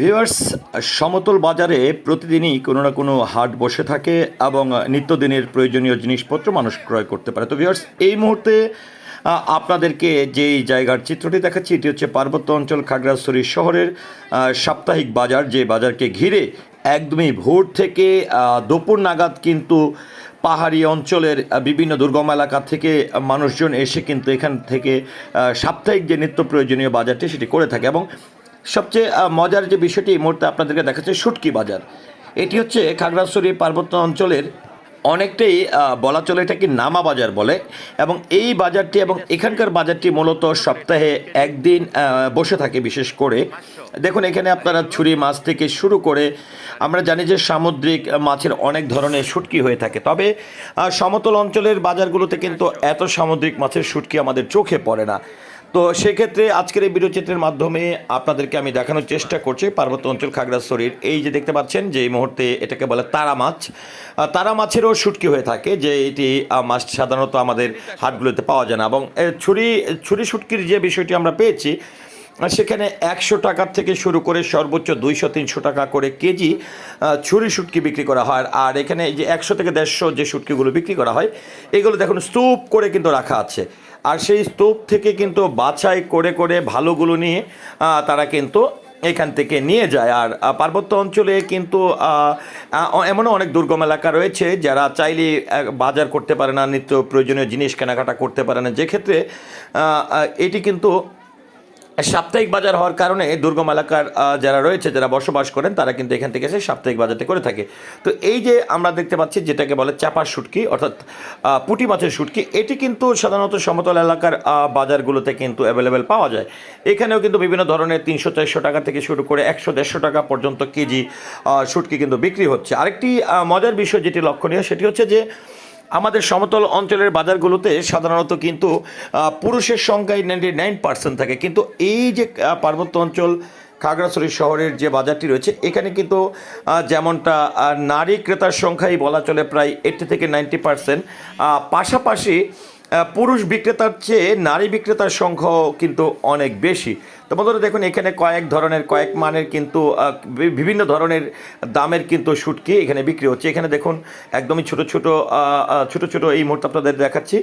Viewers, সমতল বাজারে প্রতিদিনই কোনো না কোনো হাট বসে থাকে এবং নিত্যদিনের প্রয়োজনীয় জিনিসপত্র মানুষ ক্রয় করতে পারে। তো ভিউয়ার্স, এই মুহূর্তে আপনাদেরকে যেই জায়গার চিত্রটি দেখাচ্ছি, এটি হচ্ছে পার্বত্য অঞ্চল খাগড়াছড়ি শহরের সাপ্তাহিক বাজার। যে বাজারকে ঘিরে একদমই ভোর থেকে দুপুর নাগাদ কিন্তু পাহাড়ি অঞ্চলের বিভিন্ন দুর্গম এলাকা থেকে মানুষজন এসে কিন্তু এখান থেকে সাপ্তাহিক যে নিত্য প্রয়োজনীয় বাজারটি, সেটি করে থাকে এবং সবচেয়ে মজার যে বিষয়টি এই মুহূর্তে আপনাদেরকে দেখাচ্ছে, শুটকি বাজার। এটি হচ্ছে খাগড়াছড়ি পার্বত্য অঞ্চলের অনেকটাই বলা চলে এটাকে নামা বাজার বলে। এবং এই বাজারটি এবং এখানকার বাজারটি মূলত সপ্তাহে একদিন বসে থাকে বিশেষ করে। দেখুন, এখানে আপনারা ছুরি মাছ থেকে শুরু করে, আমরা জানি যে সামুদ্রিক মাছের অনেক ধরনের শুটকি হয়ে থাকে। তবে সমতল অঞ্চলের বাজারগুলোতে কিন্তু এত সামুদ্রিক মাছের শুটকি আমাদের চোখে পড়ে না। তো সেক্ষেত্রে আজকের এই ভিডিওচিত্রের মাধ্যমে আপনাদেরকে আমি দেখানোর চেষ্টা করছি পার্বত্য অঞ্চল খাগড়াছড়ির। এই যে দেখতে পাচ্ছেন যে এই মুহূর্তে এটাকে বলে তারা মাছ। তারা মাছেরও শুটকি হয়ে থাকে যে এটি মাছ সাধারণত আমাদের হাটগুলোতে পাওয়া যায় না। এবং ছুরি ছুরি শুটকির যে বিষয়টি আমরা পেয়েছি সেখানে একশো টাকার থেকে শুরু করে সর্বোচ্চ দুইশো, তিনশো টাকা করে কেজি ছুরি শুটকি বিক্রি করা হয়। আর এখানে যে একশো থেকে দেড়শো যে শুটকিগুলো বিক্রি করা হয়, এগুলো দেখুন স্তূপ করে কিন্তু রাখা আছে। আর সেই স্তূপ থেকে কিন্তু বাছাই করে করে ভালোগুলো নিয়ে তারা কিন্তু এখান থেকে নিয়ে যায়। আর পার্বত্য অঞ্চলে কিন্তু এমনও অনেক দুর্গম এলাকা রয়েছে যারা চাইলে বাজার করতে পারে না নিত্য প্রয়োজনীয় জিনিস কেনাকাটা করতে পারে না। যে ক্ষেত্রে আহ, আহ, এটি কিন্তু সাপ্তাহিক বাজার হওয়ার কারণে দুর্গম এলাকার যারা রয়েছে, যারা বসবাস করেন, তারা কিন্তু এখান থেকে এসে সাপ্তাহিক বাজারটি করে থাকে। তো এই যে আমরা দেখতে পাচ্ছি, যেটাকে বলে চাপার শুটকি, অর্থাৎ পুঁটি মাছের শুটকি, এটি কিন্তু সাধারণত সমতল এলাকার বাজারগুলোতে কিন্তু অ্যাভেলেবেল পাওয়া যায়। এখানেও কিন্তু বিভিন্ন ধরনের তিনশো, চারশো টাকা থেকে শুরু করে একশো, দেড়শো টাকা পর্যন্ত কেজি শুটকি কিন্তু বিক্রি হচ্ছে। আরেকটি মজার বিষয় যেটি লক্ষণীয়, সেটি হচ্ছে যে আমাদের সমতল অঞ্চলের বাজারগুলোতে সাধারণত কিন্তু পুরুষের সংখ্যায় নাইনটি নাইন পার্সেন্ট থাকে। কিন্তু এই যে পার্বত্য অঞ্চল, খাগড়াছড়ি শহরের যে বাজারটি রয়েছে, এখানে কিন্তু যেমনটা নারী ক্রেতার সংখ্যাই বলা চলে প্রায় এইটি থেকে নাইনটি পার্সেন্ট পাশাপাশি পুরুষ বিক্রেতার চেয়ে নারী বিক্রেতার সংখ্যাও কিন্তু অনেক বেশি। তো বন্ধুরা দেখুন, এখানে কয়েক ধরনের, কয়েক মানের কিন্তু বিভিন্ন ধরনের দামের কিন্তু শুটকি এখানে বিক্রি হচ্ছে। এখানে দেখুন, একদমই ছোট ছোট ছোট ছোট এই মুহূর্তে আপনাদের দেখাচ্ছি।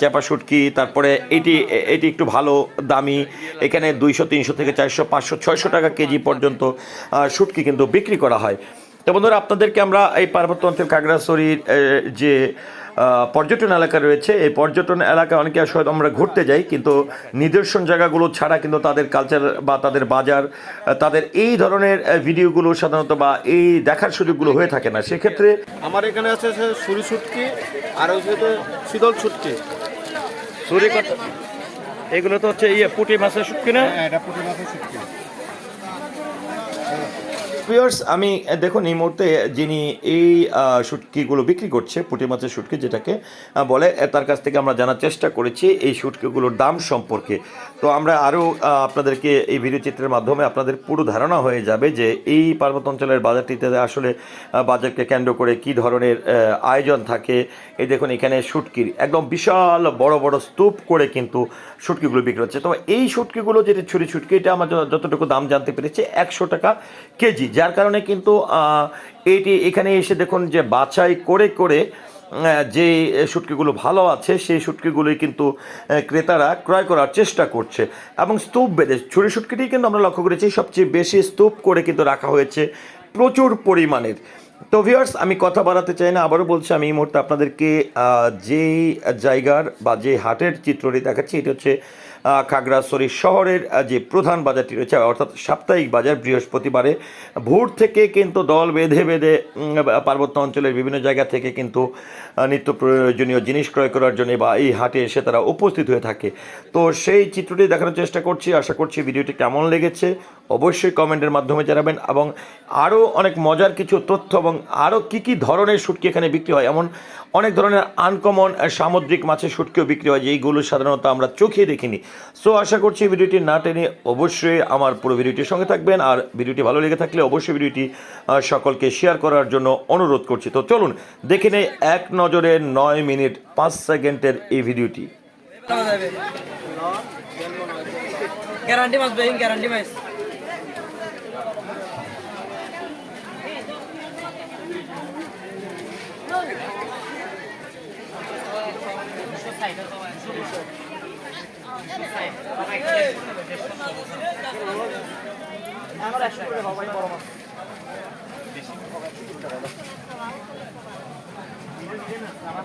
চাপা শুটকি তারপরে এটি এটি একটু ভালো, দামি। এখানে দুইশো, তিনশো থেকে চারশো, পাঁচশো, ছয়শো টাকা কেজি পর্যন্ত শুটকি কিন্তু বিক্রি করা হয়। তো বন্ধুরা আপনাদেরকে আমরা এই পার্বত্য অঞ্চল খাগড়াছড়ির আহ, যে পর্যটন এলাকা রয়েছে এই পর্যটন এলাকা অনেকে আসলে আমরা ঘুরতে যাই কিন্তু নিদর্শন জায়গাগুলো ছাড়া কিন্তু তাদের কালচার বা তাদের বাজার তাদের এই ধরনের ভিডিওগুলো সাধারণত বা এই দেখার সুযোগগুলো হয়ে থাকে না। সেক্ষেত্রে আমার এখানে আছে সুরি ছুটকি আর হচ্ছে তো শীতল ছুটকি সুরিকট এগুলো তো হচ্ছে ইয়ে পুঁটি মাছের শুটকি না? হ্যাঁ এটা পুঁটি মাছের ছুটকি ভিউয়ার্স আমি দেখুন, এই মুহূর্তে যিনি এই শুটকিগুলো বিক্রি করছে পুঁটি মাছের শুটকি যেটাকে বলে তার কাছ থেকে আমরা জানার চেষ্টা করেছি এই শুটকিগুলোর দাম সম্পর্কে। তো আমরা আরও আপনাদেরকে এই ভিডিও চিত্রের মাধ্যমে আপনাদের পুরো ধারণা হয়ে যাবে যে এই পার্বত্য অঞ্চলের বাজারটিতে আসলে বাজারকে কেন্দ্র করে কি ধরনের আয়োজন থাকে। এই দেখুন, এখানে শুটকির একদম বিশাল বড় বড় স্তূপ করে কিন্তু শুটকিগুলো বিক্রি হচ্ছে। তো এই শুটকিগুলো যেটা ছুরি শুটকি এটা আমার যতটুকু দাম জানতে পেরেছি, একশো টাকা কেজি। যার কারণে কিন্তু এটি এখানে এসে দেখুন যে বাছাই করে করে যে শুটকিগুলো ভালো আছে, সেই শুটকিগুলোই কিন্তু ক্রেতারা ক্রয় করার চেষ্টা করছে। এবং স্তূপ বেঁধে, ছুরি শুটকিটি কিন্তু আমরা লক্ষ্য করেছি, সবচেয়ে বেশি স্তূপ করে কিন্তু রাখা হয়েছে প্রচুর পরিমাণের। তো ভিউয়ার্স আমি কথা বাড়াতে চাই না, আবারও বলছি আমি এই মুহূর্তে আপনাদেরকে যেই জায়গার বা যে হাটের চিত্রটি দেখাচ্ছি, এটি হচ্ছে খাগড়াছড়ি শহরের যে প্রধান বাজারটি রয়েছে, অর্থাৎ সাপ্তাহিক বাজার বৃহস্পতিবারে, ভোর থেকে কিন্তু দল বেঁধে বেঁধে পার্বত্য অঞ্চলের বিভিন্ন জায়গা থেকে কিন্তু নিত্য প্রয়োজনীয় জিনিস ক্রয় করার জন্য বা এই হাটে এসে তারা উপস্থিত হয়ে থাকে। তো সেই চিত্রটি দেখানোর চেষ্টা করছি, আশা করছি ভিডিওটি কেমন লেগেছে অবশ্যই কমেন্টের মাধ্যমে জানাবেন এবং আরও অনেক মজার কিছু তথ্য এবং আরও কী কী ধরনের শুটকি এখানে বিক্রি হয়। এমন অনেক ধরনের আনকমন সামুদ্রিক মাছের শুটকিও বিক্রি হয়, যেইগুলো সাধারণত আমরা চোখে দেখিনি। সো আশা করছি ভিডিওটি না টেনে অবশ্যই আমার পুরো ভিডিওটির সঙ্গে থাকবেন আর ভিডিওটি ভালো লেগে থাকলে অবশ্যই ভিডিওটি সকলকে শেয়ার করার জন্য অনুরোধ করছি। তো চলুন, দেখে নেই এক নজরে নয় মিনিট পাঁচ সেকেন্ডের এই ভিডিওটি। গ্যারান্টি মাছ গ্যারান্টি মাছ। আমার একশো করে হবাই বড় মাছ আমার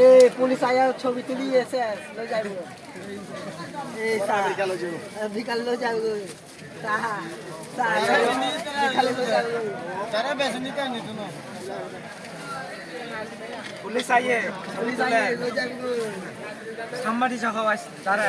এই পুলিশ আয়া ছবি তুলি এসে লো যাইব। এই বিকালে লো যাইব। সাহা সাহা বিকালে লো তারা পুলিশ আইয়ে পুলিশ আয়া লো যাইব। সাম্বাটি সকাল আস তারা।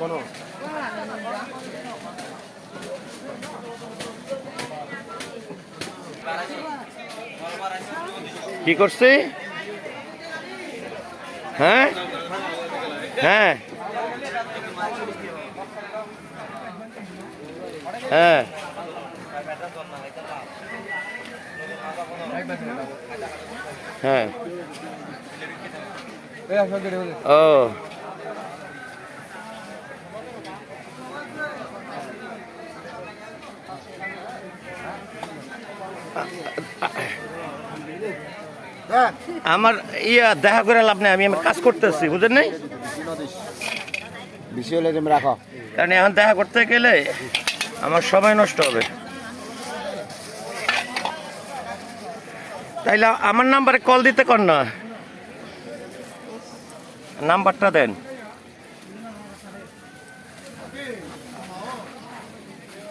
মামু কি করছি? হ্যাঁ? হ্যাঁ। হ্যাঁ। হ্যাঁ। ও। আমার ইয়া দেখা করে লাভ নেই আমি আমার কাজ করতেছি বুঝেন নাই? বেশি হলে তুমি রাখো। কারণ এখন দেখা করতে গেলে আমার সময় নষ্ট হবে। তাইলে আমার নাম্বারে কল দিতে কর না। নাম্বারটা দেন।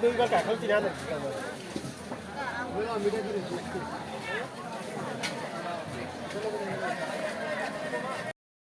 দুইবার কাঠাল চিরা দেখছি আমরা